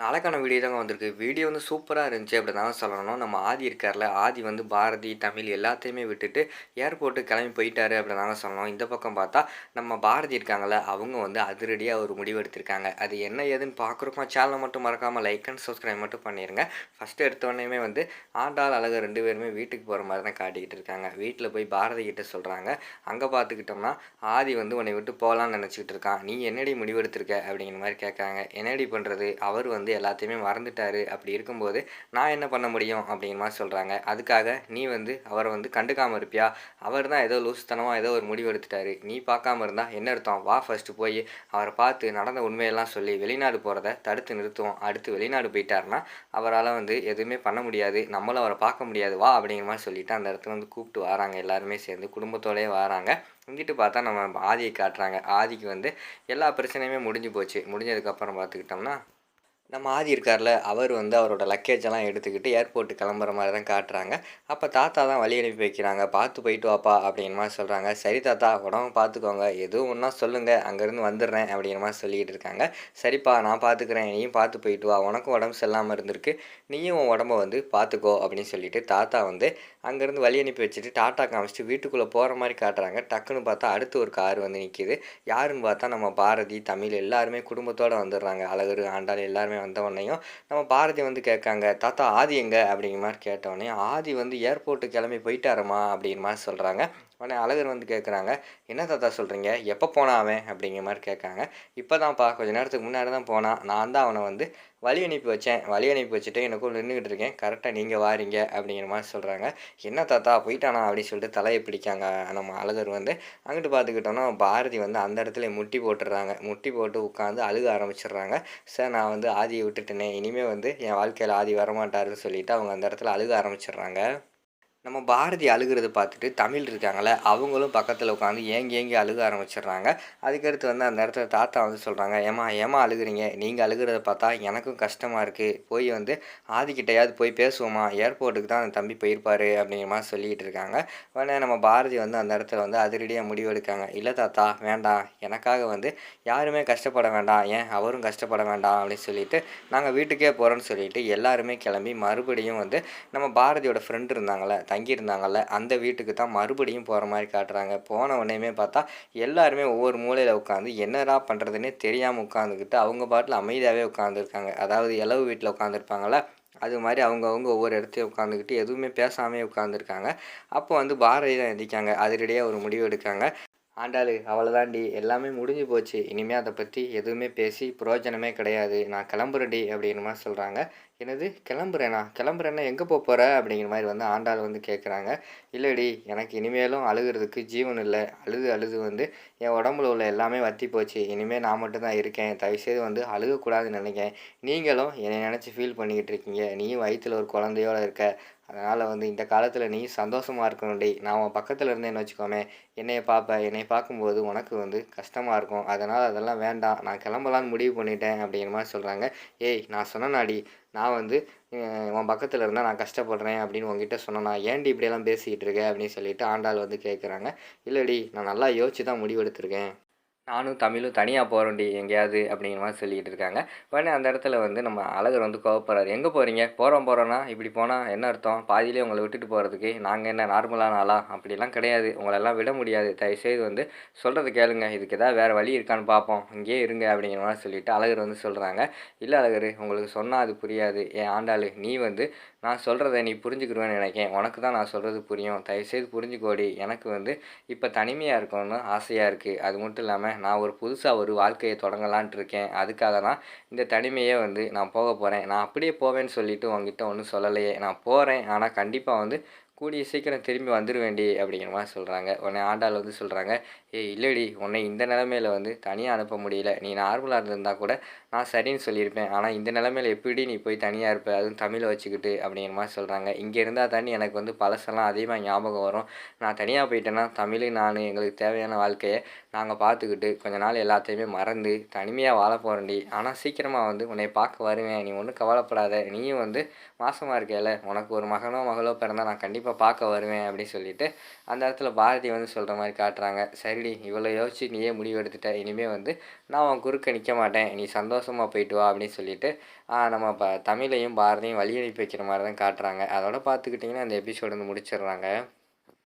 நாளைக்கான வீடியோ தாங்க வந்திருக்கு. வீடியோ வந்து சூப்பராக இருந்துச்சு அப்படி தான் சொல்லணும். நம்ம ஆதி இருக்கார்ல ஆதி வந்து பாரதி தமிழ் எல்லாத்தையுமே விட்டுட்டு ஏர்போர்ட்டு கிளம்பி போயிட்டாரு அப்படி தாங்க சொல்லணும். இந்த பக்கம் பார்த்தா நம்ம பாரதி இருக்காங்கள அவங்க வந்து அதிரடியாக ஒரு முடிவு எடுத்திருக்காங்க. அது என்ன ஏதுன்னு பார்க்குறப்போ சேனலை மட்டும் மறக்காமல் லைக் அண்ட் சப்ஸ்கிரைப் மட்டும் பண்ணிடுங்க ஃபஸ்ட்டு எடுத்தோடனே வந்து ஆண்டாள் அழகர் ரெண்டு பேருமே வீட்டுக்கு போகிற மாதிரி தான் காட்டிக்கிட்டு இருக்காங்க. வீட்டில் போய் பாரதி கிட்ட சொல்கிறாங்க அங்கே பார்த்துக்கிட்டோம்னா ஆதி வந்து உன்னை விட்டு போகலான்னு நினச்சிக்கிட்டு இருக்கான். நீ என்னடி முடிவெடுத்திருக்க? அப்படிங்கிற மாதிரி கேட்குறாங்க என்னடி பண்ணுறது அவர் வந்து வந்து எல்லாத்தையுமே மறந்துட்டார். அப்படி இருக்கும்போது நான் என்ன பண்ண முடியும் அப்படிங்கிற மாதிரி சொல்கிறாங்க அதுக்காக நீ வந்து அவரை வந்து கண்டுக்காமல் இருப்பியா? அவர் தான் ஏதோ லூசுத்தனமாக ஏதோ ஒரு முடிவு எடுத்துட்டாரு. நீ பார்க்காம இருந்தால் என்ன அர்த்தம்? வா ஃபஸ்ட்டு போய் அவரை பார்த்து நடந்த உண்மையெல்லாம் சொல்லி வெளிநாடு போகிறத தடுத்து நிறுத்துவோம். அடுத்து வெளிநாடு போயிட்டாருன்னா அவரால் வந்து எதுவுமே பண்ண முடியாது. நம்மளும் அவரை பார்க்க முடியாது. வா அப்படிங்கிற மாதிரி சொல்லிவிட்டு அந்த இடத்துல வந்து கூப்பிட்டு வராங்க. எல்லாருமே சேர்ந்து குடும்பத்தோடயே வராங்க. இங்கிட்டு பார்த்தா நம்ம ஆதியை காட்டுறாங்க. ஆதிக்கு வந்து எல்லா பிரச்சனையுமே முடிஞ்சு போச்சு. முடிஞ்சதுக்கப்புறம் பார்த்துக்கிட்டோம்னா நம்ம ஆதி இருக்கார்ல அவர் வந்து அவரோட லக்கேஜ் எல்லாம் எடுத்துக்கிட்டு ஏர்போர்ட்டு கிளம்புற மாதிரி தான் காட்டுறாங்க. அப்போ தாத்தா தான் வழி அனுப்பி வைக்கிறாங்க. பார்த்து போயிட்டு வாப்பா அப்படிங்கிற மாதிரி சொல்கிறாங்க சரி தாத்தா உடம்பு பார்த்துக்கோங்க. எதுவும் ஒன்றா சொல்லுங்கள் அங்கேருந்து வந்துடுறேன் அப்படிங்கிற மாதிரி சொல்லிக்கிட்டு இருக்காங்க. சரிப்பா நான் பார்த்துக்கிறேன். நீயும் பார்த்து போயிட்டு வா. உனக்கும் உடம்பு செல்லாமல் இருந்திருக்கு. நீயும் உன் உடம்ப வந்து பார்த்துக்கோ அப்படின்னு சொல்லிட்டு தாத்தா வந்து அங்கேருந்து வழி அனுப்பி வச்சுட்டு டாட்டா காமிச்சிட்டு வீட்டுக்குள்ளே போகிற மாதிரி காட்டுறாங்க. டக்குன்னு பார்த்தா அடுத்து ஒரு கார் வந்து நிற்கிது யாருன்னு பார்த்தா நம்ம பாரதி தமிழ் எல்லாருமே குடும்பத்தோடு வந்துடுறாங்க. அழகர் ஆண்டாள் எல்லாருமே வந்தவொடனையும் நம்ம பாரதி வந்து கேட்காங்க தாத்தா ஆதி எங்க? அப்படிங்கிற மாதிரி கேட்டோடனே ஆதி வந்து ஏர்போர்ட்டு கிளம்பி போயிட்டாருமா? அப்படிங்கிற மாதிரி சொல்கிறாங்க உடனே அழகர் வந்து கேட்குறாங்க என்ன தாத்தா சொல்கிறீங்க எப்போ போனான் அவன்? அப்படிங்கிற மாதிரி கேட்காங்க. இப்போ தான்ப்பா கொஞ்ச நேரத்துக்கு முன்னாடி தான் போனான். நான் தான் அவனை வந்து வழி அனுப்பி வச்சேன். வழி அனுப்பி வச்சுட்டு எனக்கும் நின்றுக்கிட்டு இருக்கேன். கரெக்டாக நீங்கள் வாரீங்க அப்படிங்கிற மாதிரி சொல்கிறாங்க என்ன தாத்தா போயிட்டானா? அப்படின்னு சொல்லிட்டு தலையை பிடிக்காங்க. நம்ம அழகர் வந்து அங்கிட்டு பார்த்துக்கிட்டோன்னா பாரதி வந்து அந்த இடத்துல முட்டி போட்டுடுறாங்க. முட்டி போட்டு உட்காந்து அழுக ஆரம்பிச்சிடுறாங்க. சார் நான் வந்து ஆதியை விட்டுட்டேனே. இனிமேல் வந்து என் வாழ்க்கையில் ஆதி வரமாட்டாருன்னு சொல்லிவிட்டு அவங்க அந்த இடத்துல அழுக ஆரம்பிச்சிடுறாங்க. நம்ம பாரதி அழுகிறத பார்த்துட்டு தமிழ் இருக்காங்களே அவங்களும் பக்கத்தில் உட்காந்து ஏங்கி ஏங்கி அழுக ஆரம்பிச்சிடுறாங்க. அதுக்கடுத்து வந்து அந்த இடத்துல தாத்தா வந்து சொல்கிறாங்க ஏமா ஏமா அழுகுறீங்க? நீங்கள் அழுகிறத பார்த்தா எனக்கும் கஷ்டமாக இருக்குது போய் வந்து ஆதிக்கிட்டையாவது போய் பேசுவோமா? ஏர்போர்ட்டுக்கு தான் அந்த தம்பி போயிருப்பார் அப்படிங்கிற மாதிரி சொல்லிக்கிட்டு இருக்காங்க. உடனே நம்ம பாரதி வந்து அந்த இடத்துல வந்து அதிரடியாக முடிவெடுக்காங்க இல்லை தாத்தா வேண்டாம். எனக்காக வந்து யாருமே கஷ்டப்பட வேண்டாம். ஏன்? அவரும் கஷ்டப்பட வேண்டாம் அப்படின்னு சொல்லிட்டு நாங்கள் வீட்டுக்கே போகிறோன்னு சொல்லிட்டு எல்லாருமே கிளம்பி மறுபடியும் வந்து நம்ம பாரதியோட ஃப்ரெண்டு இருந்தாங்களே தங்கியிருந்தாங்கல்ல அந்த வீட்டுக்கு தான் மறுபடியும் போகிற மாதிரி காட்டுறாங்க. போன உடனேயுமே பார்த்தா எல்லாருமே ஒவ்வொரு மூலையில் உட்காந்து என்னடா பண்ணுறதுன்னே தெரியாமல் உட்காந்துக்கிட்டு அவங்க பாட்டில் அமைதியாகவே உட்காந்துருக்காங்க. அதாவது இளவு வீட்டில் உட்காந்துருப்பாங்கள அது மாதிரி அவங்கவுங்க ஒவ்வொரு இடத்தையும் உட்காந்துக்கிட்டு எதுவுமே பேசாமே உட்காந்துருக்காங்க. அப்போ வந்து பாரதி தான் எந்திக்காங்க அதிரடியாக ஒரு முடிவு எடுக்காங்க. ஆண்டாளு அவ்வளோதாண்டி எல்லாமே முடிஞ்சு போச்சு. இனிமேல் அதை பற்றி எதுவுமே பேசி பிரயோஜனமே கிடையாது. நான் கிளம்புறேன்டி அப்படிங்கிற மாதிரி சொல்கிறாங்க என்னது? கிளம்புறேனா? கிளம்புறேன்னா எங்கே போக போகிற அப்படிங்கிற மாதிரி வந்து ஆண்டாள் வந்து கேட்குறாங்க இல்லைடி எனக்கு இனிமேலும் அழுகிறதுக்கு ஜீவன் இல்லை. அழுது அழுது வந்து என் உடம்புல உள்ள எல்லாமே வற்றி போச்சு. இனிமேல் நான் மட்டும்தான் இருக்கேன். தயவுசெய்து வந்து அழுகக்கூடாதுன்னு நினைக்கிறேன். நீங்களும் என்னை நினச்சி ஃபீல் பண்ணிக்கிட்டு இருக்கீங்க. நீயும் வயிற்றில் ஒரு குழந்தையோட இருக்க. அதனால் வந்து இந்த காலத்தில் நீ சந்தோஷமாக இருக்கணும்டி நான் உன் பக்கத்தில் இருந்தேன்னு வச்சுக்கோமே. என்னைய பார்ப்ப என்னை பார்க்கும்போது உனக்கு வந்து கஷ்டமாக இருக்கும். அதனால் அதெல்லாம் வேண்டாம். நான் கிளம்பலான்னு முடிவு பண்ணிட்டேன் அப்படிங்கிற மாதிரி சொல்கிறாங்க ஏய் நான் சொன்னேனாடி நான் வந்து உன் பக்கத்தில் இருந்தால் நான் கஷ்டப்படுறேன் அப்படின்னு உங்ககிட்ட சொன்னேன்னா ஏன்டி இப்படியெல்லாம் பேசிக்கிட்டு இருக்கேன் அப்படின்னு சொல்லிட்டு ஆண்டாள் வந்து கேட்குறாங்க இல்லைடி நான் நல்லா யோசிச்சு தான் முடிவெடுத்திருக்கேன். நானும் தமிழும் தனியாக போகிறோண்டி எங்கேயாவது அப்படிங்கிற மாதிரி சொல்லிக்கிட்டு இருக்காங்க. உடனே அந்த இடத்துல வந்து நம்ம அழகர் வந்து கோவப்படுறாரு. எங்கே போகிறீங்க போகிறோம் போகிறோன்னா இப்படி போனால் என்ன அர்த்தம்? பாதியிலே உங்களை விட்டுட்டு போகிறதுக்கு நாங்கள் என்ன நார்மலான ஆளா அப்படிலாம் கிடையாது. உங்களெல்லாம் விட முடியாது. தயவுசெய்து வந்து சொல்கிறது கேளுங்க. இதுக்கு எதாவது வேறு வழி இருக்கான்னு பார்ப்போம் இங்கேயே இருங்க அப்படிங்கிற மாதிரி சொல்லிவிட்டு அழகர் வந்து சொல்கிறாங்க இல்லை அழகர் உங்களுக்கு சொன்னால் அது புரியாது. என் ஆண்டாள் நீ வந்து நான் சொல்கிறத நீ புரிஞ்சுக்கிடுவேன்னு நினைக்கேன் உனக்கு தான் நான் சொல்கிறது புரியும். தயவுசெய்து புரிஞ்சுக்கோடி. எனக்கு வந்து இப்போ தனிமையாக இருக்கணும்னு ஆசையாக இருக்குது அது மட்டும் இல்லாமல் நான் ஒரு புதுசாக ஒரு வாழ்க்கையை தொடங்கலான்ட்டு இருக்கேன். அதுக்காக தான் இந்த தனிமையே வந்து நான் போக போகிறேன் நான் அப்படியே போவேன்னு சொல்லிவிட்டு உங்ககிட்ட ஒன்றும் சொல்லலையே. நான் போகிறேன் ஆனால் கண்டிப்பாக வந்து கூடிய சீக்கிரம் திரும்பி வந்துடுவேண்டி அப்படிங்கிற மாதிரி சொல்கிறாங்க உடனே ஆண்டாள் வந்து சொல்கிறாங்க ஏய் இல்லைடி உன்னை இந்த நிலமையில வந்து தனியாக அனுப்ப முடியல. நீ நார்மலாக இருந்திருந்தா கூட நான் சரின்னு சொல்லியிருப்பேன். ஆனால் இந்த நிலமையில எப்படி நீ போய் தனியாக இருப்ப? அதுவும் தமிழை வச்சுக்கிட்டு அப்படிங்கிற மாதிரி சொல்கிறாங்க இங்கே இருந்தால் தாண்டி எனக்கு வந்து பழசெல்லாம் அதிகமாக ஞாபகம் வரும். நான் தனியாக போயிட்டேன்னா தமிழ் நான் எங்களுக்கு தேவையான வாழ்க்கையை நாங்கள் பார்த்துக்கிட்டு கொஞ்ச நாள் எல்லாத்தையுமே மறந்து தனிமையாக வாழ போகிறேன்டி ஆனால் சீக்கிரமாக வந்து உன்னை பார்க்க வருவேன். நீ ஒன்றும் கவலைப்படாத. நீயும் வந்து மாசமாக இருக்கேல உனக்கு ஒரு மகனோ மகளோ பிறந்தால் நான் கண்டிப்பாக பார்க்க வருவேன் அப்படின்னு சொல்லிட்டு அந்த இடத்துல பாரதி வந்து சொல்கிற மாதிரி காட்டுறாங்க. சரிடி இவ்வளோ யோசிச்சு நீயே முடிவு எடுத்துட்ட. இனிமேல் வந்து நான் உன் குறுக்க நிற்க மாட்டேன். நீ சந்தோஷமாக போயிட்டு வா அப்படின்னு சொல்லிட்டு நம்ம இப்போ தமிழையும் பாரதியும் வழி அனுப்பி வைக்கிற மாதிரி தான் காட்டுறாங்க. அதோட பார்த்துக்கிட்டிங்கன்னா அந்த எபிசோடு வந்து முடிச்சிடுறாங்க.